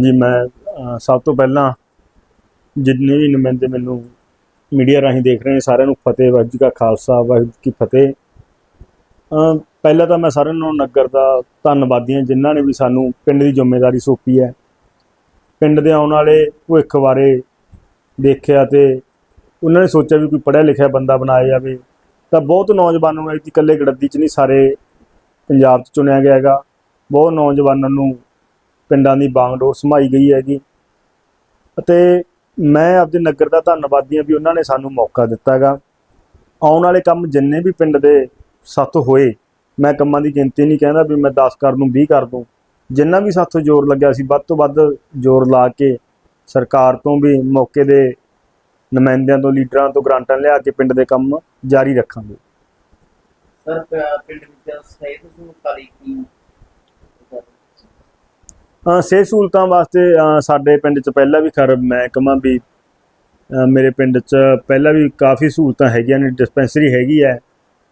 ਹਾਂਜੀ, ਮੈਂ ਸਭ ਤੋਂ ਪਹਿਲਾਂ ਜਿੰਨੇ ਵੀ ਨੁਮਾਇੰਦੇ ਮੈਨੂੰ ਮੀਡੀਆ ਰਾਹੀਂ ਦੇਖ ਰਹੇ ਨੇ, ਸਾਰਿਆਂ ਨੂੰ ਫਤਿਹ, ਵਾਹਿਗੁਰੂ ਜੀ ਕਾ ਖਾਲਸਾ, ਵਾਹਿਗੁਰੂ ਜੀ ਕੀ ਫਤਿਹ। ਪਹਿਲਾਂ ਤਾਂ ਮੈਂ ਸਾਰਿਆਂ ਨੂੰ ਨਗਰ ਦਾ ਧੰਨਵਾਦੀ ਹਾਂ, ਜਿਨ੍ਹਾਂ ਨੇ ਵੀ ਸਾਨੂੰ ਪਿੰਡ ਦੀ ਜ਼ਿੰਮੇਵਾਰੀ ਸੌਂਪੀ ਹੈ। ਪਿੰਡ ਦੇ ਆਉਣ ਵਾਲੇ ਭਵਿੱਖ ਬਾਰੇ ਦੇਖਿਆ ਤੇ ਉਹਨਾਂ ਨੇ ਸੋਚਿਆ ਵੀ ਕੋਈ ਪੜ੍ਹਿਆ ਲਿਖਿਆ ਬੰਦਾ ਬਣਾਇਆ ਜਾਵੇ। ਤਾਂ ਬਹੁਤ ਨੌਜਵਾਨਾਂ ਨੂੰ ਇੱਕ ਇਕੱਲੇ ਗੜੱਦੀ 'ਚ ਨਹੀਂ, ਸਾਰੇ ਪੰਜਾਬ 'ਚ ਚੁਣਿਆ ਗਿਆ ਹੈਗਾ। ਬਹੁਤ ਨੌਜਵਾਨਾਂ ਨੂੰ ਪਿੰਡਾਂ ਦੀ ਬਾਗਡੋਰ ਸਮਾਈ ਗਈ ਹੈਗੀ। ਅਤੇ ਮੈਂ ਆਪਦੇ ਨਗਰ ਦਾ ਧੰਨਵਾਦੀ ਹਾਂ ਵੀ ਉਹਨਾਂ ਨੇ ਸਾਨੂੰ ਮੌਕਾ ਦਿੱਤਾ ਹੈਗਾ ਆਉਣ ਵਾਲੇ ਕੰਮ ਜਿੰਨੇ ਵੀ ਪਿੰਡ ਦੇ ਸੱਤ ਹੋਏ, ਮੈਂ ਕੰਮਾਂ ਦੀ ਗਿਣਤੀ ਨਹੀਂ ਕਹਿੰਦਾ ਵੀ ਮੈਂ 10 ਕਰ ਦੂੰ 20 ਕਰ ਦੂੰ। ਜਿੰਨਾ ਵੀ ਸਾਥੋਂ ਜ਼ੋਰ ਲੱਗਿਆ ਸੀ, ਵੱਧ ਤੋਂ ਵੱਧ ਜ਼ੋਰ ਲਾ ਕੇ ਸਰਕਾਰ ਤੋਂ ਵੀ ਮੌਕੇ ਦੇ ਨੁਮਾਇੰਦਿਆਂ ਤੋਂ, ਲੀਡਰਾਂ ਤੋਂ ਗ੍ਰਾਂਟਾਂ ਲਿਆ ਕੇ ਪਿੰਡ ਦੇ ਕੰਮ ਜਾਰੀ ਰੱਖਾਂਗੇ। ਸਰ, ਪਿੰਡ ਵਿੱਚ ਸਿਹਤ ਸਹੂਲਤਾਂ ਲਈ ਕੀ ਸਿਹਤ ਸਹੂਲਤਾਂ ਵਾਸਤੇ ਸਾਡੇ ਪਿੰਡ 'ਚ ਪਹਿਲਾਂ ਵੀ ਖਰ ਮੈਂ ਕਹਾਂ ਵੀ ਮੇਰੇ ਪਿੰਡ 'ਚ ਪਹਿਲਾਂ ਵੀ ਕਾਫੀ ਸਹੂਲਤਾਂ ਹੈਗੀਆਂ ਨੇ ਡਿਸਪੈਂਸਰੀ ਹੈਗੀ ਹੈ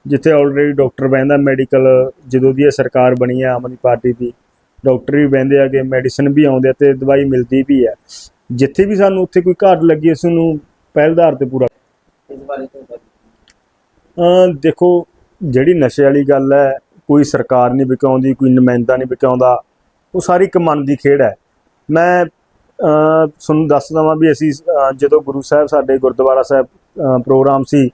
ਜਿੱਥੇ ਆਲਰੇਡੀ ਡਾਕਟਰ ਬਹਿੰਦਾ ਮੈਡੀਕਲ ਜਦੋਂ ਦੀ ਇਹ ਸਰਕਾਰ ਬਣੀ ਹੈ ਆਮ ਆਦਮੀ ਪਾਰਟੀ ਦੀ ਡਾਕਟਰ ਵੀ ਬਹਿੰਦੇ ਆਗੇ ਮੈਡੀਸਨ ਵੀ ਆਉਂਦੇ ਆ ਤੇ ਦਵਾਈ ਮਿਲਦੀ ਵੀ ਹੈ। ਜਿੱਥੇ ਵੀ ਸਾਨੂੰ ਉੱਥੇ ਕੋਈ ਘਾਟ ਲੱਗੀ ਇਸ ਨੂੰ ਪਹਿਲਦਾਰ ਤੇ ਪੂਰਾ ਇਸ ਬਾਰੇ ਦੇਖੋ ਜਿਹੜੀ ਨਸ਼ੇ ਵਾਲੀ ਗੱਲ ਹੈ ਕੋਈ ਸਰਕਾਰ ਨਹੀਂ ਵਿਕਾਉਂਦੀ ਕੋਈ ਨੁਮਾਇੰਦਾ ਨਹੀਂ ਵਿਕਾਉਂਦਾ ਉਹ ਸਾਰੀ ਇੱਕ ਮਨ ਦੀ ਖੇਡ ਹੈ। ਮੈਂ ਤੁਹਾਨੂੰ ਦੱਸ ਦਵਾਂ ਵੀ ਅਸੀਂ ਜਦੋਂ ਗੁਰੂ ਸਾਹਿਬ ਸਾਡੇ ਗੁਰਦੁਆਰਾ ਸਾਹਿਬ ਪ੍ਰੋਗਰਾਮ ਸੀ,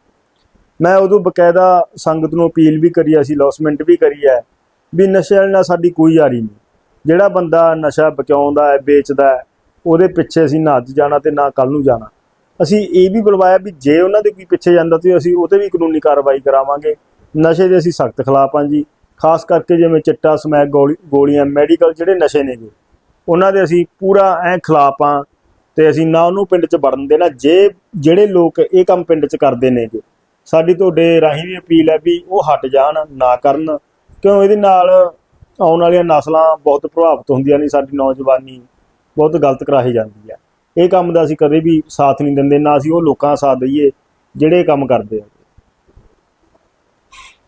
ਮੈਂ ਉਦੋਂ ਬਕਾਇਦਾ ਸੰਗਤ ਨੂੰ ਅਪੀਲ ਵੀ ਕਰੀ, ਅਸੀਂ ਲੌਸਮੈਂਟ ਵੀ ਕਰੀ ਹੈ ਵੀ ਨਸ਼ੇ ਨਾਲ ਸਾਡੀ ਕੋਈ ਯਾਰੀ ਨਹੀਂ। ਜਿਹੜਾ ਬੰਦਾ ਨਸ਼ਾ ਬਚਾਉਂਦਾ ਹੈ, ਵੇਚਦਾ ਹੈ, ਉਹਦੇ ਪਿੱਛੇ ਅਸੀਂ ਨਾ ਅੱਜ ਜਾਣਾ ਤੇ ਨਾ ਕੱਲ ਨੂੰ ਜਾਣਾ। ਅਸੀਂ ਇਹ ਵੀ ਬੁਲਵਾਇਆ ਵੀ ਜੇ ਉਹਨਾਂ ਦੇ ਕੋਈ ਪਿੱਛੇ ਜਾਂਦਾ ਤੇ ਅਸੀਂ ਉਹਤੇ ਵੀ ਕਾਨੂੰਨੀ ਕਾਰਵਾਈ ਕਰਾਵਾਂਗੇ। ਨਸ਼ੇ ਦੇ ਅਸੀਂ ਸਖਤ ਖਿਲਾਫ ਹਾਂ ਜੀ। ਖਾਸ ਕਰਕੇ ਜਿਵੇਂ ਚਿੱਟਾ, ਸਮੈਕ, ਗੋਲੀ, ਗੋਲੀਆਂ, ਮੈਡੀਕਲ ਜਿਹੜੇ ਨਸ਼ੇ ਨੇਗੇ, ਉਹਨਾਂ ਦੇ ਅਸੀਂ ਪੂਰਾ ਐ ਖਿਲਾਫ ਹਾਂ ਤੇ ਅਸੀਂ ਨਾ ਉਹਨੂੰ ਪਿੰਡ 'ਚ ਵੜਨ ਦੇਣਾ, ਜੇ ਜਿਹੜੇ ਲੋਕ ਇਹ ਕੰਮ ਪਿੰਡ 'ਚ ਕਰਦੇ ਨੇਗੇ, ਸਾਡੀ ਤੁਹਾਡੇ ਰਾਹੀਂ ਵੀ ਅਪੀਲ ਹੈ ਵੀ ਉਹ ਹਟ ਜਾਣ, ਨਾ ਕਰਨ, ਕਿਉਂ ਇਹਦੇ ਨਾਲ ਆਉਣ ਵਾਲੀਆਂ ਨਸਲਾਂ ਬਹੁਤ ਪ੍ਰਭਾਵਿਤ ਹੁੰਦੀਆਂ ਨੇ, ਸਾਡੀ ਨੌਜਵਾਨੀ ਬਹੁਤ ਗਲਤ ਕਰਾਹੀ ਜਾਂਦੀ ਹੈ। ਇਹ ਕੰਮ ਦਾ ਅਸੀਂ ਕਦੇ ਵੀ ਸਾਥ ਨਹੀਂ ਦਿੰਦੇ, ਨਾ ਅਸੀਂ ਉਹ ਲੋਕਾਂ ਦਾ ਸਾਥ ਦਈਏ ਜਿਹੜੇ ਇਹ ਕੰਮ ਕਰਦੇ ਆ।